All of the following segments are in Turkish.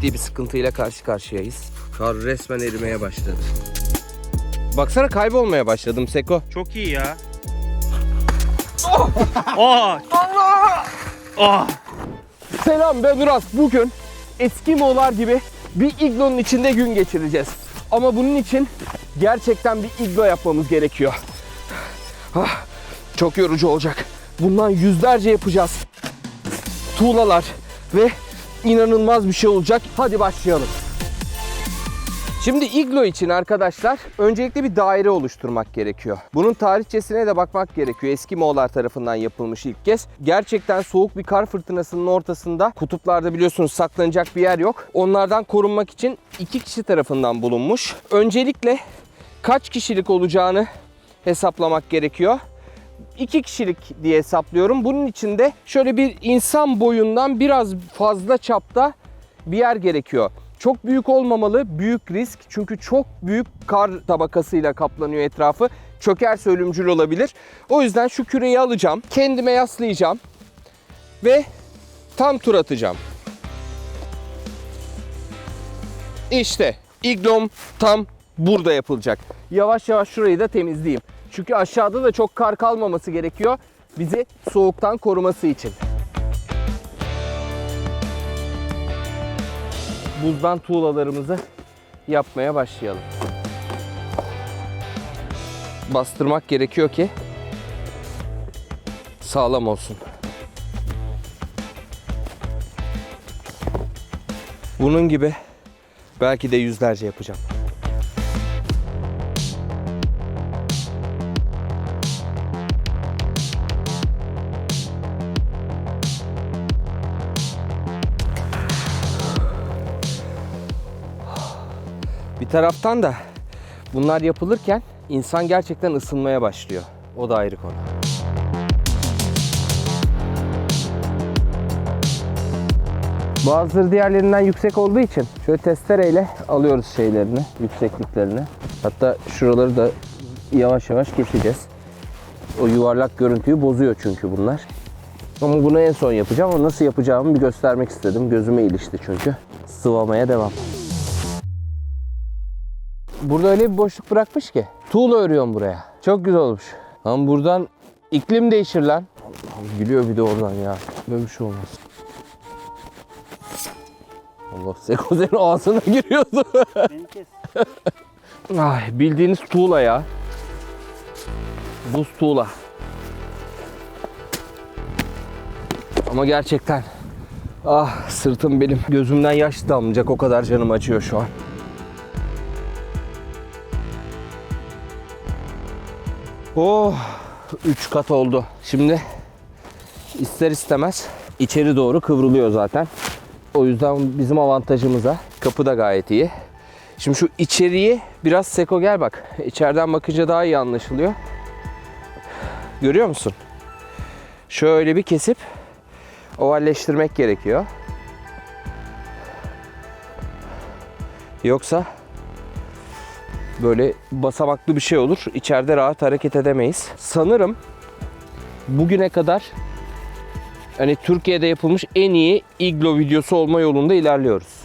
ciddi bir sıkıntıyla karşı karşıyayız. Kar resmen erimeye başladı. Baksana kaybolmaya başladım Seko. Çok iyi ya. Oh! Oh! Selam ben Uras. Bugün Eskimo'lar gibi bir iglonun içinde gün geçireceğiz. Ama bunun için gerçekten bir iglo yapmamız gerekiyor. Ah, çok yorucu olacak. Bundan yüzlerce yapacağız. Tuğlalar ve inanılmaz bir şey olacak. Hadi başlayalım. Şimdi iglo için arkadaşlar öncelikle bir daire oluşturmak gerekiyor. Bunun tarihçesine de bakmak gerekiyor. Eski Moğollar tarafından yapılmış ilk kez. Gerçekten soğuk bir kar fırtınasının ortasında kutuplarda biliyorsunuz saklanacak bir yer yok. Onlardan korunmak için iki kişi tarafından bulunmuş. Öncelikle kaç kişilik olacağını hesaplamak gerekiyor. 2 kişilik diye hesaplıyorum. Bunun için de şöyle bir insan boyundan biraz fazla çapta bir yer gerekiyor. Çok büyük olmamalı, büyük risk. Çünkü çok büyük kar tabakasıyla kaplanıyor etrafı. Çökerse ölümcül olabilir. O yüzden şu küreyi alacağım, kendime yaslayacağım ve tam tur atacağım. İşte iglom tam burada yapılacak. Yavaş yavaş şurayı da temizleyeyim. Çünkü aşağıda da çok kar kalmaması gerekiyor. Bizi soğuktan koruması için. Buzdan tuğlalarımızı yapmaya başlayalım. Bastırmak gerekiyor ki sağlam olsun. Bunun gibi belki de yüzlerce yapacağım. Bir taraftan da bunlar yapılırken insan gerçekten ısınmaya başlıyor. O da ayrı konu. Bazıları diğerlerinden yüksek olduğu için şöyle testereyle alıyoruz şeylerini, yüksekliklerini. Hatta şuraları da yavaş yavaş keseceğiz. O yuvarlak görüntüyü bozuyor çünkü bunlar. Ama bunu en son yapacağım. Ama nasıl yapacağımı bir göstermek istedim. Gözüme ilişti çünkü. Sıvamaya devam. Burada öyle bir boşluk bırakmış ki. Tuğla örüyorum buraya. Çok güzel olmuş. Ama buradan iklim değişir lan. Allah'ım gülüyor bir de oradan ya. Böyle bir şey olmaz. Allah Seko senin ağzına giriyordu. Ay, bildiğiniz tuğla ya. Buz tuğla. Ama gerçekten ah sırtım benim gözümden yaş damlayacak o kadar canım acıyor şu an. Oh 3 kat oldu. Şimdi ister istemez içeri doğru kıvrılıyor zaten. O yüzden bizim avantajımıza. Kapı da gayet iyi. Şimdi şu içeriği biraz seko gel bak. İçeriden bakınca daha iyi anlaşılıyor. Görüyor musun? Şöyle bir kesip ovalleştirmek gerekiyor. Yoksa böyle basamaklı bir şey olur. İçeride rahat hareket edemeyiz. Sanırım bugüne kadar hani Türkiye'de yapılmış en iyi iglo videosu olma yolunda ilerliyoruz.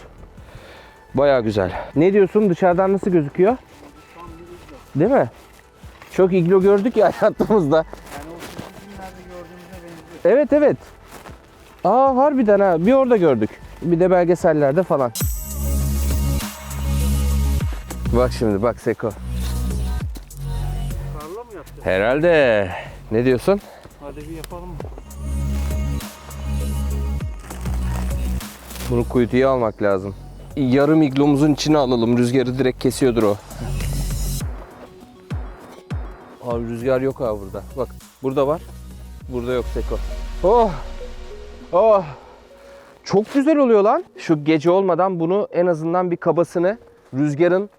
Baya güzel. Ne diyorsun? Dışarıdan nasıl gözüküyor? Değil mi? Çok iglo gördük ya hayatımızda. Evet evet. Aa harbiden ha. Bir orada gördük. Bir de belgesellerde falan. Bak şimdi bak Seko. Karla mı yaptı? Herhalde. Ne diyorsun? Hadi bir yapalım mı? Bunu kuytuya almak lazım. Yarım iglomuzun içine alalım. Rüzgarı direkt kesiyordur o. Abi rüzgar yok abi burada. Bak burada var. Burada yok Seko. Oh! Oh! Çok güzel oluyor lan. Şu gece olmadan bunu en azından bir kabasını rüzgarın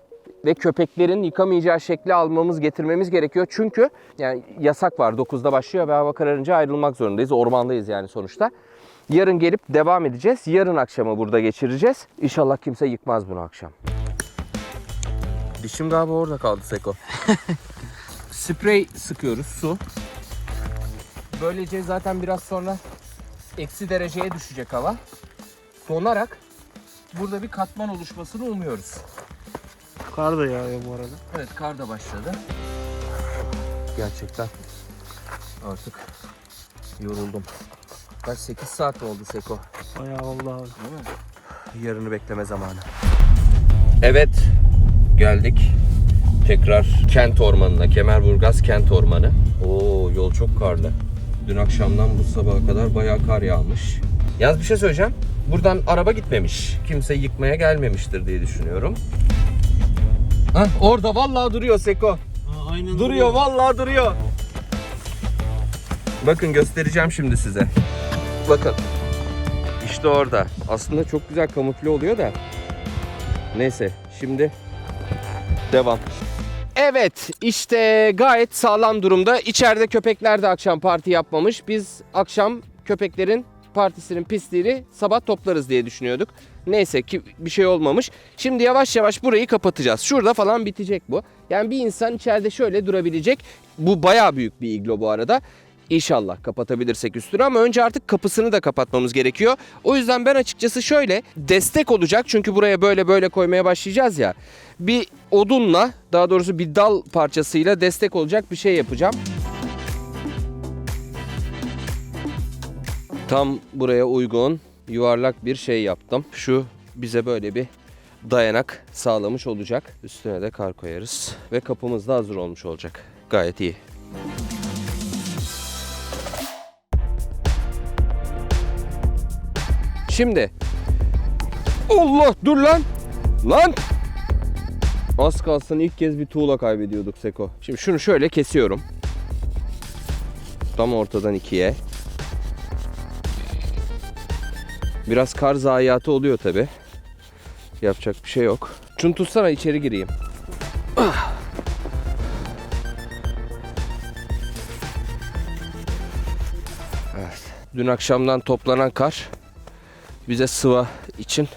ve köpeklerin yıkamayacağı şekli almamız, getirmemiz gerekiyor. Çünkü yani yasak var. 9'da başlıyor ve hava kararınca ayrılmak zorundayız. Ormandayız yani sonuçta. Yarın gelip devam edeceğiz. Yarın akşamı burada geçireceğiz. İnşallah kimse yıkmaz bunu akşam. Dişim galiba orada kaldı Seko. Sprey sıkıyoruz su. Böylece zaten biraz sonra eksi dereceye düşecek hava. Donarak burada bir katman oluşmasını umuyoruz. Kar da yağıyor bu arada. Evet kar da başladı. Gerçekten artık yoruldum. Kaç 8 saat oldu Seko. Bayağı oldu abi. Yarını bekleme zamanı. Evet geldik. Tekrar kent ormanına. Kemerburgaz kent ormanı. Oo yol çok karlı. Dün akşamdan bu sabaha kadar bayağı kar yağmış. Yalnız bir şey söyleyeceğim. Buradan araba gitmemiş. Kimse yıkmaya gelmemiştir diye düşünüyorum. Hah, orada vallahi duruyor Seko. Aynen Duruyor vallahi duruyor. Bakın göstereceğim şimdi size. Bakın. İşte orada. Aslında çok güzel kamufle oluyor da. Neyse şimdi devam. Evet işte gayet sağlam durumda. İçeride köpekler de akşam parti yapmamış. Biz akşam köpeklerin partisinin pisliğini sabah toplarız diye düşünüyorduk. Neyse ki bir şey olmamış. Şimdi yavaş yavaş burayı kapatacağız. Şurada falan bitecek bu. Yani bir insan içeride şöyle durabilecek. Bu bayağı büyük bir iglo bu arada. İnşallah kapatabilirsek üstünü ama önce artık kapısını da kapatmamız gerekiyor. O yüzden ben açıkçası şöyle destek olacak çünkü buraya böyle böyle koymaya başlayacağız ya. Bir odunla daha doğrusu bir dal parçasıyla destek olacak bir şey yapacağım. Tam buraya uygun yuvarlak bir şey yaptım. Şu bize böyle bir dayanak sağlamış olacak. Üstüne de kar koyarız ve kapımız da hazır olmuş olacak. Gayet iyi. Şimdi Allah dur lan. Lan. Az kalsın ilk kez bir tuğla kaybediyorduk Seko. Şimdi şunu şöyle kesiyorum. Tam ortadan ikiye. Biraz kar zayiatı oluyor tabi. Yapacak bir şey yok. Şunu tutsana içeri gireyim. Evet. Dün akşamdan toplanan kar bize sıva için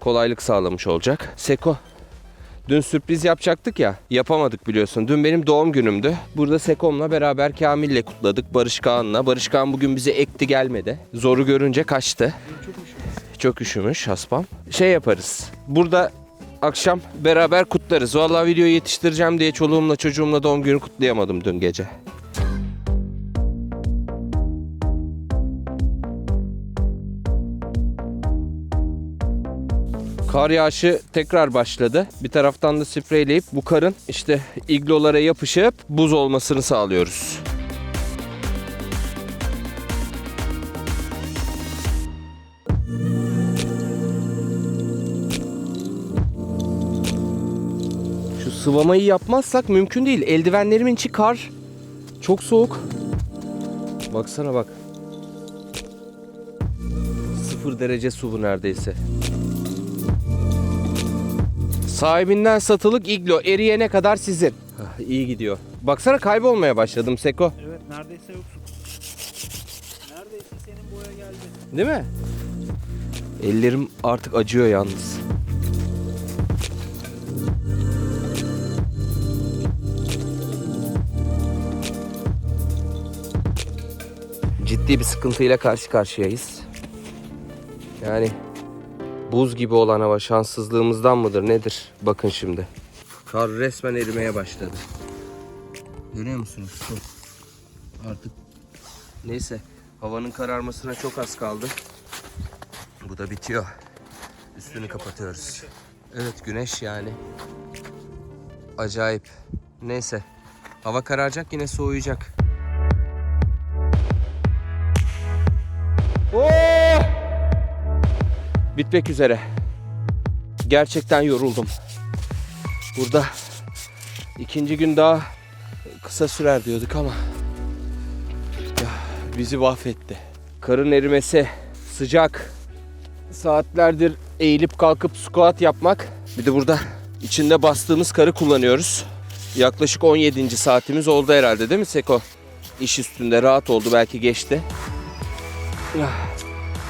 kolaylık sağlamış olacak. Seko Dün sürpriz yapacaktık ya. Yapamadık biliyorsun. Dün benim doğum günümdü. Burada Sekom'la beraber Kamil'le kutladık. Barış Kağan'la. Barış Kağan bugün bize ekti gelmedi. Zoru görünce kaçtı. Çok üşümüş haspam. Şey yaparız. Burada akşam beraber kutlarız. Vallahi videoyu yetiştireceğim diye çoluğumla çocuğumla doğum günü kutlayamadım dün gece. Kar yağışı tekrar başladı. Bir taraftan da spreyleyip bu karın işte iglolara yapışıp buz olmasını sağlıyoruz. Şu sıvamayı yapmazsak mümkün değil. Eldivenlerimin içi kar. Çok soğuk. Baksana bak. Sıfır derece su bu neredeyse. Sahibinden satılık iglo eriyene kadar sizin. Ah, iyi gidiyor. Baksana kaybolmaya başladım Seko. Evet neredeyse yoksun. Neredeyse senin boya geldi. Değil mi? Ellerim artık acıyor yalnız. Ciddi bir sıkıntıyla karşı karşıyayız. Yani buz gibi olan hava şanssızlığımızdan mıdır nedir? Bakın şimdi. Kar resmen erimeye başladı. Görüyor musunuz? Su. Artık neyse havanın kararmasına çok az kaldı. Bu da bitiyor. Üstünü kapatıyoruz. Evet güneş yani. Acayip. Neyse. Hava kararacak yine soğuyacak. Oh! Bitmek üzere. Gerçekten yoruldum. Burada ikinci gün daha kısa sürer diyorduk ama ya, bizi mahvetti. Karın erimesi, sıcak, saatlerdir eğilip kalkıp squat yapmak. Bir de burada içinde bastığımız karı kullanıyoruz. Yaklaşık 17. saatimiz oldu herhalde değil mi Seko? İş üstünde rahat oldu belki geçti.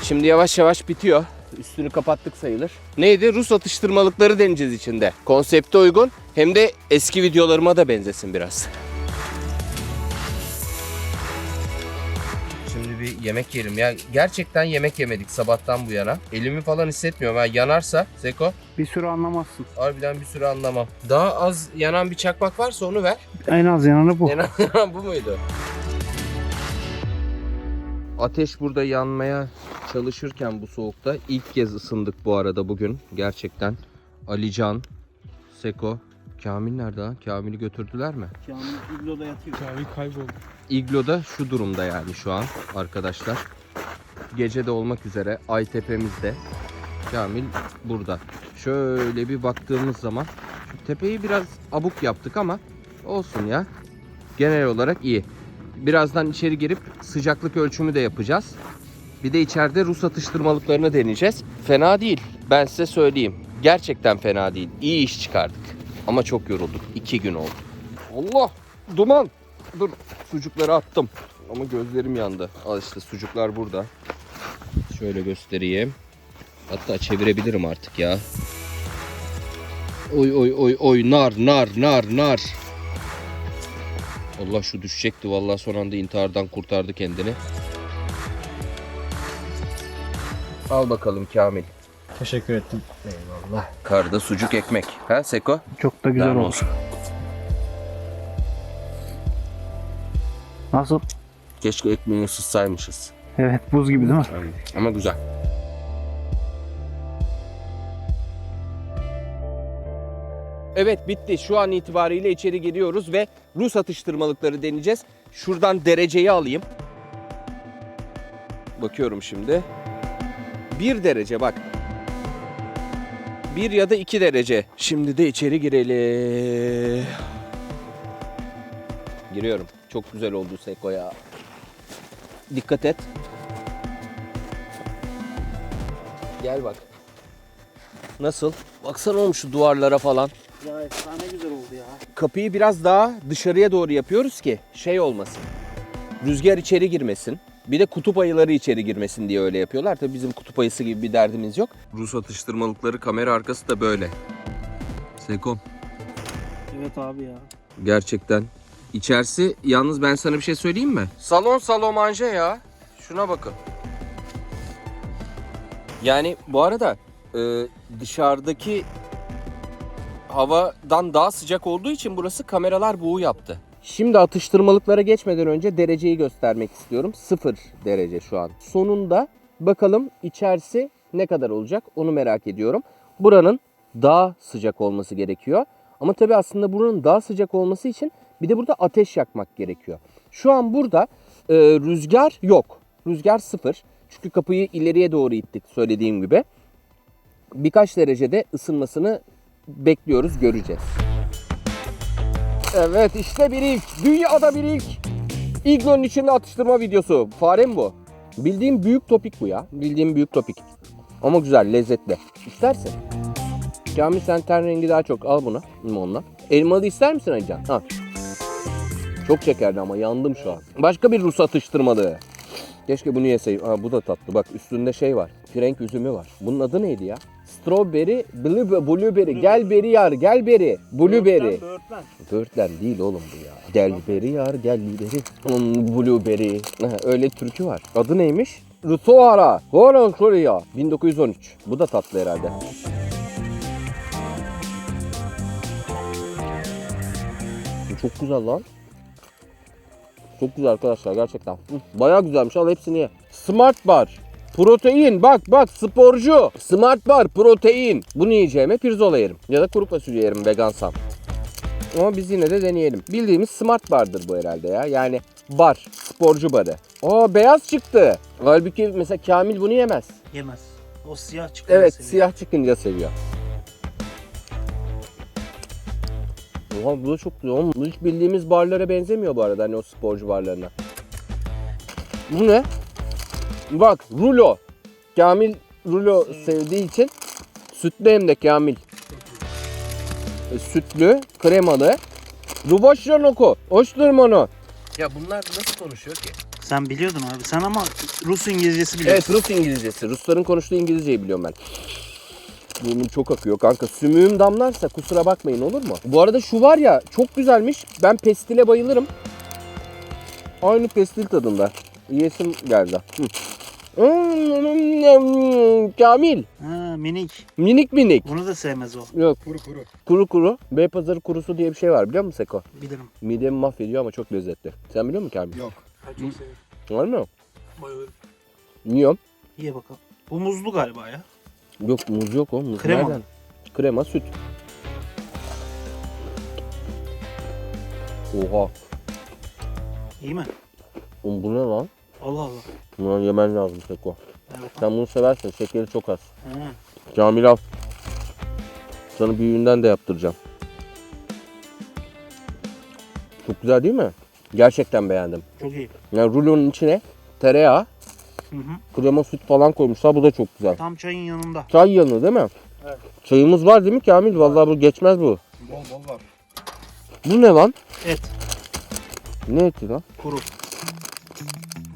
Şimdi yavaş yavaş bitiyor. Üstünü kapattık sayılır. Neydi? Rus atıştırmalıkları deneyeceğiz içinde. Konsepte uygun hem de eski videolarıma da benzesin biraz. Şimdi bir yemek yerim ya. Gerçekten yemek yemedik sabahtan bu yana. Elimi falan hissetmiyorum. Ha, yanarsa Seko Bir sürü anlamazsın. harbiden bir süre anlamam. Daha az yanan bir çakmak varsa onu ver. En az yananı bu. Yanan, yanan bu muydu? Ateş burada yanmaya çalışırken bu soğukta ilk kez ısındık bu arada bugün. Gerçekten Alican, Seko, Kamil nerede lan? Kamil'i götürdüler mi? Kamil igloda yatıyor. Kamil kayboldu. İglo'da şu durumda yani şu an arkadaşlar. Gece de olmak üzere ay tepemizde. Kamil burada. Şöyle bir baktığımız zaman şu tepeyi biraz abuk yaptık ama olsun ya. Genel olarak iyi. Birazdan içeri girip sıcaklık ölçümü de yapacağız. Bir de içeride Rus atıştırmalıklarını deneyeceğiz. Fena değil. Ben size söyleyeyim. Gerçekten fena değil. İyi iş çıkardık. Ama çok yorulduk. İki gün oldu. Allah! Duman! Dur sucukları attım. Ama gözlerim yandı. Al işte sucuklar burada. Şöyle göstereyim. Hatta çevirebilirim artık ya. Oy oy oy oy nar nar nar nar. Allah şu düşecekti vallahi son anda intihardan kurtardı kendini. Al bakalım Kamil. Teşekkür ettim. Eyvallah. Karda sucuk ekmek. Ha Seko? Çok da güzel olsun. Nasıl? Keşke ekmeği ısıtsaymışız. Evet buz gibi değil mi? Ama güzel. Evet bitti. Şu an itibariyle içeri giriyoruz ve Rus atıştırmalıkları deneyeceğiz. Şuradan dereceyi alayım. Bakıyorum şimdi. Bir derece bak. Bir ya da iki derece. Şimdi de içeri girelim. Giriyorum. Çok güzel oldu Seko ya. Dikkat et. Gel bak. Nasıl? Baksana oğlum şu duvarlara falan. Ya efsane güzel oldu ya. Kapıyı biraz daha dışarıya doğru yapıyoruz ki şey olmasın. Rüzgar içeri girmesin. Bir de kutup ayıları içeri girmesin diye öyle yapıyorlar. Tabii bizim kutup ayısı gibi bir derdimiz yok. Rus atıştırmalıkları kamera arkası da böyle. Sekom. Evet abi ya. Gerçekten. İçerisi yalnız ben sana bir şey söyleyeyim mi? Salon salomanje ya. Şuna bakın. Yani bu arada e, dışarıdaki havadan daha sıcak olduğu için burası kameralar buğu yaptı. Şimdi atıştırmalıklara geçmeden önce dereceyi göstermek istiyorum. Sıfır derece şu an. Sonunda bakalım içerisi ne kadar olacak onu merak ediyorum. Buranın daha sıcak olması gerekiyor. Ama tabii aslında buranın daha sıcak olması için bir de burada ateş yakmak gerekiyor. Şu an burada e, rüzgar yok. Rüzgar sıfır. Çünkü kapıyı ileriye doğru ittik söylediğim gibi. Birkaç derecede ısınmasını bekliyoruz, göreceğiz. Evet işte bir ilk. Dünyada bir ilk. İglonun içinde atıştırma videosu. Fare mi bu? Bildiğim büyük topik bu ya. Bildiğim büyük topik. Ama güzel, lezzetli. İstersin. Kamil sen ten rengi daha çok. Al bunu limonla. Elmalı ister misin Alican? Ha. Çok şekerli ama yandım şu an. Başka bir Rus atıştırmalığı. Keşke bunu yeseydim. Aa, bu da tatlı. Bak üstünde şey var. Frenk üzümü var. Bunun adı neydi ya? Strawberry, blue, blueberry. Gel beri yar, gel beri. Blueberry. Böğürtlen. Böğürtlen değil oğlum bu ya. Gel beri yar, gel beri. Hmm, blueberry. Öyle türkü var. Adı neymiş? Rusuara. Horon Korea. 1913. Bu da tatlı herhalde. Bu çok güzel lan. Çok güzel arkadaşlar gerçekten. Bayağı güzelmiş al hepsini ye. Smart Bar. Protein bak bak sporcu. Smart Bar protein. Bunu yiyeceğime pirzola yerim. Ya da kuru fasulye yerim vegansam. Ama biz yine de deneyelim. Bildiğimiz Smart Bar'dır bu herhalde ya. Yani bar, sporcu barı. Aa beyaz çıktı. Halbuki mesela Kamil bunu yemez. Yemez. O siyah çıkıyor. Evet seviyor. siyah çıkınca seviyor. Oha bu da çok güzel. Oğlum, bu hiç bildiğimiz barlara benzemiyor bu arada hani o sporcu barlarına. Bu ne? Bak rulo. Kamil rulo sevdiği için sütlü hem de Kamil. E, Sütlü, kremalı. Ruboşyanoko. Hoştur onu. Ya bunlar nasıl konuşuyor ki? Sen biliyordun abi. Sen ama Rus İngilizcesi biliyorsun. Evet Rus İngilizcesi. Rusların konuştuğu İngilizceyi biliyorum ben. Burnum çok akıyor kanka. Sümüğüm damlarsa kusura bakmayın olur mu? Bu arada şu var ya çok güzelmiş. Ben pestile bayılırım. Aynı pestil tadında. Yiyesim geldi. Hı. Hmm, Kamil. Ha minik. Minik minik. Bunu da sevmez o. Yok Kuru kuru. kuru kuru. Beypazarı kurusu diye bir şey var biliyor musun Seko? Bilirim. Midemi mahvediyor ama çok lezzetli. Sen biliyor musun Kamil? Yok. Ben çok severim. Var mı? Bayılırım. Yiyorum. Ye bakalım. Bu muzlu galiba ya. Yok muz yok o. Muz Krema. nereden? Krema süt. Oha. İyi mi? Oğlum bu ne lan? Allah Allah. Bunu yemen lazım Seko. Evet. Sen bunu seversin. Şekeri çok az. Ha. Kamil al. Sana büyüğünden de yaptıracağım. Çok güzel değil mi? Gerçekten beğendim. Çok iyi. Yani rulonun içine tereyağı, Hı hı. krema süt falan koymuşlar. Bu da çok güzel. Tam çayın yanında. Çay yanı değil mi? Evet. Çayımız var değil mi Kamil? Vallahi bu geçmez bu. Bol bol var. Bu ne lan? Et. Ne eti lan? Kuru.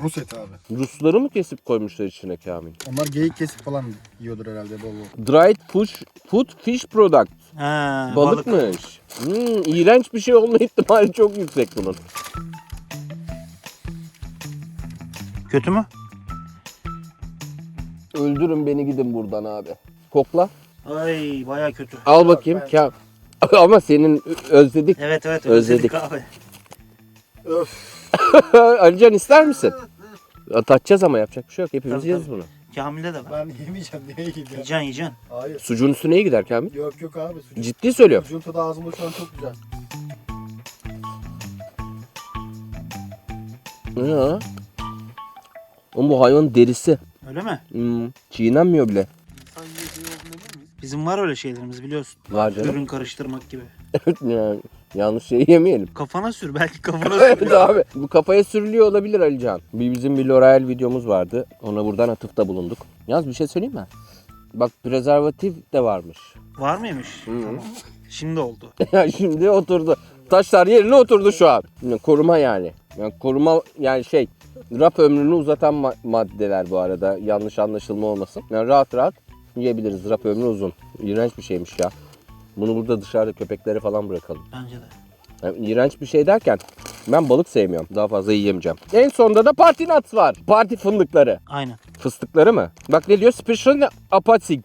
Rus eti abi. Rusları mı kesip koymuşlar içine Kamil? Onlar geyik kesip falan yiyordur herhalde bol bol. Dried fish, food fish product. Ha, balık. Balıkmış. Hmm, iğrenç bir şey olma ihtimali çok yüksek bunun. Kötü mü? Öldürün beni gidin buradan abi. Kokla. Ay baya kötü. Al bakayım. Ka- Ama senin özledik. Evet evet Özledik. özledik abi. Alican ister misin? Atacağız ama yapacak bir şey yok. Hepimiz Tabii, tabii. bunu. Kamil'de de var. Ben yemeyeceğim. Yiyeyim ya? Yiyeceksin yiyeceksin. Hayır. Sucuğun üstüne iyi gider Kamil. Yok yok abi. Sucuk. Ciddi söylüyorum. Sucuğun tadı ağzımda şu an çok güzel. Ya. Oğlum bu hayvanın derisi. Öyle mi? Hmm, çiğnenmiyor bile. Bizim var öyle şeylerimiz biliyorsun. Var canım. Ürün karıştırmak gibi. Yani, yanlış şey yemeyelim. Kafana sür belki kafana Evet sür. abi. Bu kafaya sürülüyor olabilir Alican. Bir bizim bir L'Oreal videomuz vardı. Ona buradan atıfta bulunduk. Yalnız bir şey söyleyeyim mi? Bak prezervatif de varmış. Var mıymış? Hı. Tamam. Şimdi oldu. Ya şimdi oturdu. Taşlar yerine oturdu şu an. Yani koruma yani. Yani koruma yani şey raf ömrünü uzatan ma- maddeler bu arada. Yanlış anlaşılma olmasın. Yani rahat rahat yiyebiliriz. Raf ömrü uzun. İğrenç bir şeymiş ya. Bunu burada dışarıda köpeklere falan bırakalım. Bence de. Yani iğrenç bir şey derken ben balık sevmiyorum. Daha fazla yiyemeyeceğim. En sonda da party nuts var. Parti fındıkları. Aynen. Fıstıkları mı? Bak ne diyor? Special apatik.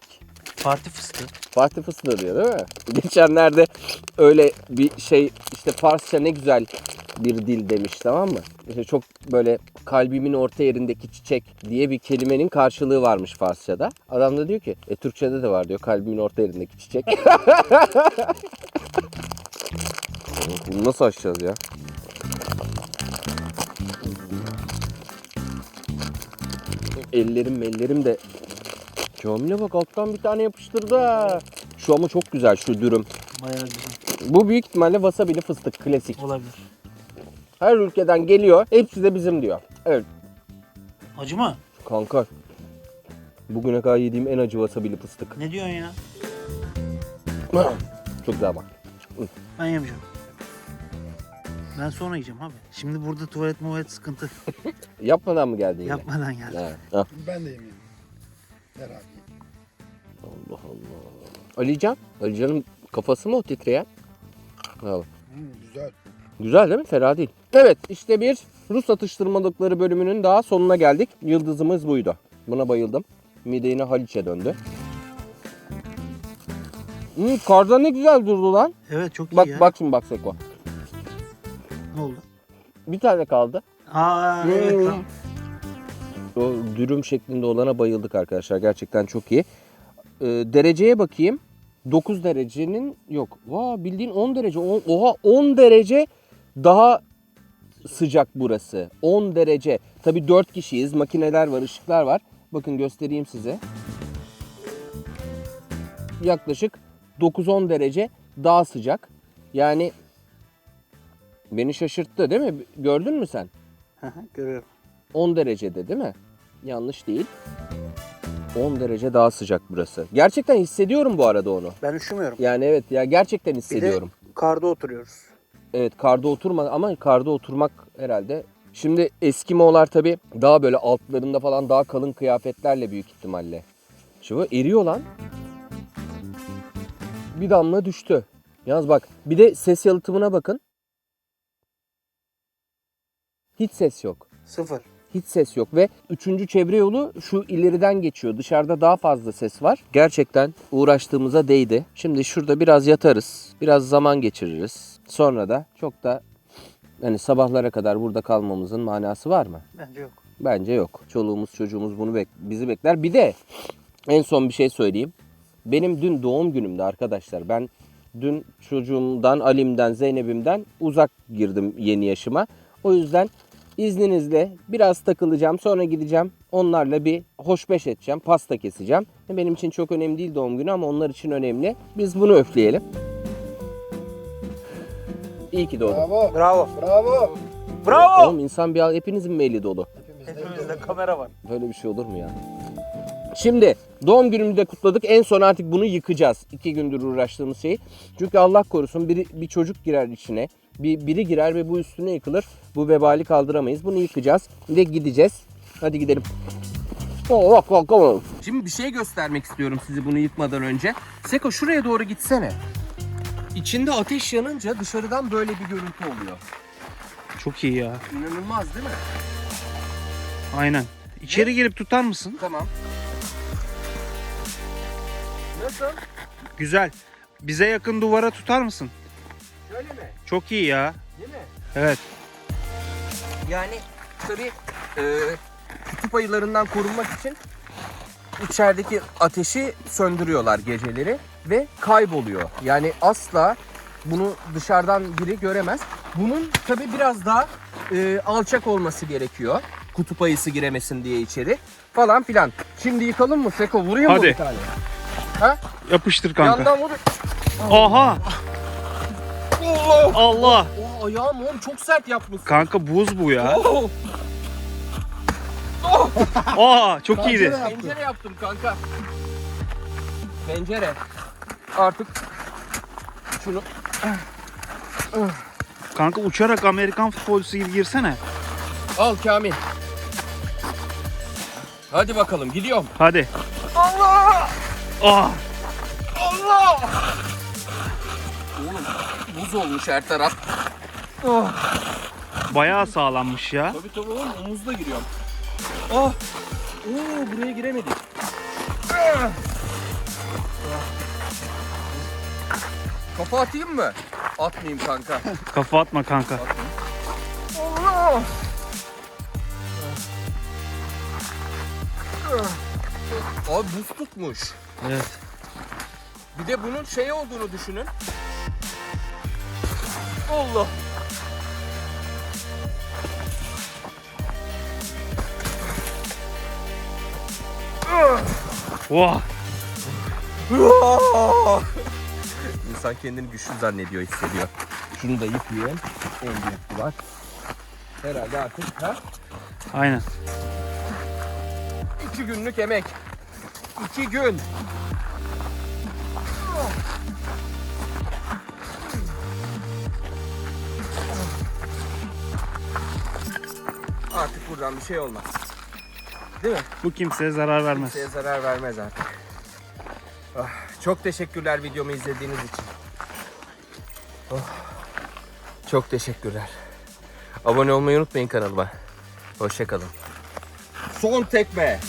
Parti fıstığı. Fatih fıstığı diyor değil mi? Geçenlerde öyle bir şey işte Farsça ne güzel bir dil demiş tamam mı? İşte çok böyle kalbimin orta yerindeki çiçek diye bir kelimenin karşılığı varmış Farsçada. Adam da diyor ki e Türkçede de var diyor kalbimin orta yerindeki çiçek. Bunu nasıl açacağız ya? Ellerim ellerim de Kamil'e bak alttan bir tane yapıştırdı ha. Şu ama çok güzel şu dürüm. Bayağı güzel. Bu büyük ihtimalle wasabi'li fıstık klasik. Olabilir. Her ülkeden geliyor. Hepsi de bizim diyor. Evet Acı mı? kanka. Bugüne kadar yediğim en acı wasabi'li fıstık. Ne diyorsun ya? Çok güzel bak. Ben yemeyeceğim. Ben sonra yiyeceğim abi. Şimdi burada tuvalet muvalet sıkıntı. Yapmadan mı geldin yine? Yapmadan geldim. Ha. Ah. Ben de yemeyeyim. Abi. Allah Allah. Alican. Alican'ın kafası mı o titreyen? Al. Hmm, güzel. Güzel değil mi? Fena değil. Evet işte bir Rus atıştırmalıkları bölümünün daha sonuna geldik. Yıldızımız buydu. Buna bayıldım. Mide yine Haliç'e döndü. Hmm, karda ne güzel durdu lan. Evet çok iyi Bak ya. bak şimdi bak Seko. Ne oldu? Bir tane kaldı. Aa evet Hmm. lan. O dürüm şeklinde olana bayıldık arkadaşlar. Gerçekten çok iyi. Ee, dereceye bakayım. 9 derecenin yok. Vaa bildiğin 10 derece. O- Oha 10 derece daha sıcak burası. 10 derece. Tabii 4 kişiyiz. Makineler var, ışıklar var. Bakın göstereyim size. Yaklaşık 9-10 derece daha sıcak. Yani beni şaşırttı değil mi? Gördün mü sen? Görüyorum. 10 derecede değil mi? Yanlış değil. 10 derece daha sıcak burası. Gerçekten hissediyorum bu arada onu. Ben üşümüyorum. Yani evet ya gerçekten hissediyorum. karda oturuyoruz. Evet karda oturma ama karda oturmak herhalde. Şimdi Eskimo'lar tabi daha böyle altlarında falan daha kalın kıyafetlerle büyük ihtimalle. Şu eriyor lan. Bir damla düştü. Yalnız bak bir de ses yalıtımına bakın. Hiç ses yok. Sıfır. Hiç ses yok ve üçüncü çevre yolu şu ileriden geçiyor. Dışarıda daha fazla ses var. Gerçekten uğraştığımıza değdi. Şimdi şurada biraz yatarız. Biraz zaman geçiririz. Sonra da çok da hani sabahlara kadar burada kalmamızın manası var mı? Bence yok. Bence yok. Çoluğumuz çocuğumuz bunu bek bizi bekler. Bir de en son bir şey söyleyeyim. Benim dün doğum günümde arkadaşlar. Ben dün çocuğumdan, Alim'den, Zeynep'imden uzak girdim yeni yaşıma. O yüzden izninizle biraz takılacağım. Sonra gideceğim. Onlarla bir hoşbeş edeceğim. Pasta keseceğim. Benim için çok önemli değil doğum günü ama onlar için önemli. Biz bunu öfleyelim. İyi ki doğdun. Bravo. Bravo. Bravo. Bravo. Oğlum insan bir hepinizin mi eli dolu? Hepimizde Hepimizde kamera var. Böyle bir şey olur mu ya? Şimdi doğum günümü de kutladık. En son artık bunu yıkacağız. İki gündür uğraştığımız şey. Çünkü Allah korusun biri, bir çocuk girer içine. Bir, biri girer ve bu üstüne yıkılır. Bu vebali kaldıramayız. Bunu yıkacağız ve gideceğiz. Hadi gidelim. Oh, bak, bak. Şimdi bir şey göstermek istiyorum sizi bunu yıkmadan önce. Seko şuraya doğru gitsene. İçinde ateş yanınca dışarıdan böyle bir görüntü oluyor. Çok iyi ya. İnanılmaz değil mi? Aynen. İçeri girip tutar mısın? Tamam. Nasıl? Güzel. Bize yakın duvara tutar mısın? Şöyle mi? Çok iyi ya. Değil mi? Evet. Yani tabii e, kutup ayılarından korunmak için içerideki ateşi söndürüyorlar geceleri ve kayboluyor. Yani asla bunu dışarıdan biri göremez. Bunun tabii biraz daha e, alçak olması gerekiyor. Kutup ayısı giremesin diye içeri falan filan. Şimdi yıkalım mı Seko? Vurayım mı Hadi. bir tane? Yapıştır kanka. Yandan vur. Aha. Allah! Allah. O ayağım oğlum çok sert yapmışsın. Kanka buz bu ya. Oh! Aa çok iyiydi. Pencere yaptı. Pencere yaptım kanka. Pencere. Artık şunu Kanka uçarak Amerikan futbolcusu gibi girsene. al Kamil. Hadi bakalım gidiyorum. Hadi. Allah! Ah. Allah! Oğlum buz olmuş her taraf. Oh. Bayağı sağlammış ya. Tabii tabii oğlum omuzla giriyorum. Ah! Oo buraya giremedik. Ah! Kafa atayım mı? Atmayayım kanka. Kafa atma kanka. Allah! Abi buz tutmuş. Evet. Bir de bunun şey olduğunu düşünün. Allah! Vah. İnsan kendini güçlü zannediyor, hissediyor. Şunu da yıkayayım. En büyük kulak. Herhalde artık ha? Aynen. İki günlük emek. İki gün. Artık buradan bir şey olmaz. Değil mi? Bu kimseye zarar vermez. Kimseye zarar vermez artık. Ah, çok teşekkürler videomu izlediğiniz için. Oh, çok teşekkürler. Abone olmayı unutmayın kanalıma. Hoşçakalın. Son tekme.